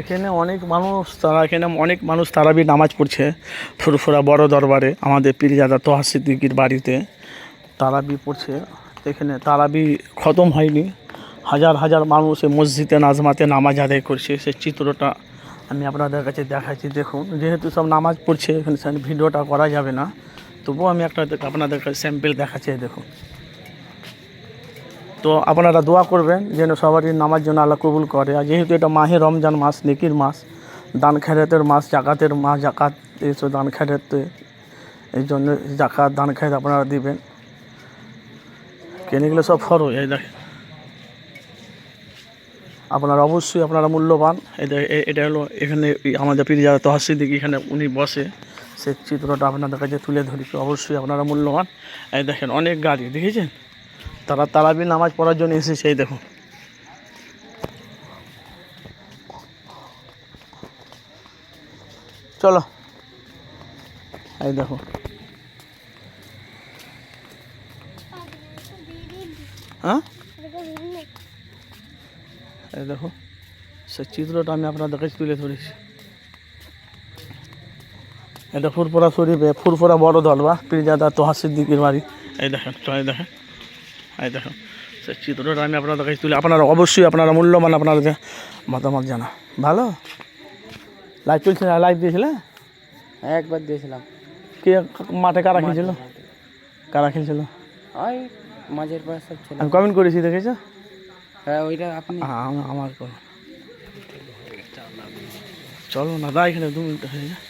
এখানে অনেক মানুষ, তারা এখানে অনেক মানুষ তারাবি নামাজ পড়ছে। ফুরফুরা বড় দরবারে, আমাদের পীরজাদা তোহা সিদ্দিকির বাড়িতে। তারাবি পড়ছে এখানে তারাবি খতম হয়নি। হাজার হাজার মানুষ এই মসজিদে, নাজমাতে নামাজ আদায় করছে। সে চিত্রটা আমি আপনাদের কাছে দেখাচ্ছি। দেখুন, যেহেতু সব নামাজ পড়ছে, এখানে ভিডিওটা করা যাবে না। তবুও আমি একটা আপনাদের কাছে স্যাম্পেল দেখাচ্ছি, দেখুন। তো আপনারা দোয়া করবেন যেন সবারই নামার জন্য আল্লাহ কবুল করে। আর যেহেতু এটা মাহে রমজান মাস, নেকির মাস, দান খেরাতের মাস, জাকাতের মাস, জাকাত এইসব দান খেরাতে, এই জন্য জাকাত, দান খেরাত আপনারা দিবেন। কেন এগুলো সব ফরজ, এই দেখেন। আপনারা অবশ্যই আপনারা মূল্যবান এটা এটা হলো এখানে আমাদের পীর যারা তহসিদ্দিক এখানে উনি বসে সে চিত্রটা আপনাদের কাছে তুলে ধরি অবশ্যই আপনারা মূল্যবান। এই দেখেন অনেক গাড়ি, দেখেছেন? তারা তারাবি নামাজ পড়ার জন্য এসেছে এই দেখুন চলো। এই দেখো। হ্যাঁ? এই দেখো। সে চিত্রটা আমি আপনাদের কাছে তুলে ধরেছি। এটা ফুরফুরা শরীফে, ফুরফুরা বড় দল বা, পীরজাদা তোহা সিদ্দিকির বাড়ি। এই দেখেন এই দেখেন। এই দেখুন সে চিত্রটা আমি আপনাদের কাছে তুলে আপনারা অবশ্যই আপনারা মূল্যবান আপনাদের মতামত জানা ভালো? লাইভ চলছে না? লাইভ দিয়েছিলে? একবার দিয়েছিলাম। কে মাঠে কারা খেলছিল? কারা খেলছিল? ওই মাঝের পাশে সব ছিল। আমি কমেন্ট করেছি দেখেছ? হ্যাঁ ওইটা আপনি হ্যাঁ আমার- আমার চলো না দা এখানে দু মিনিট হয়ে যায়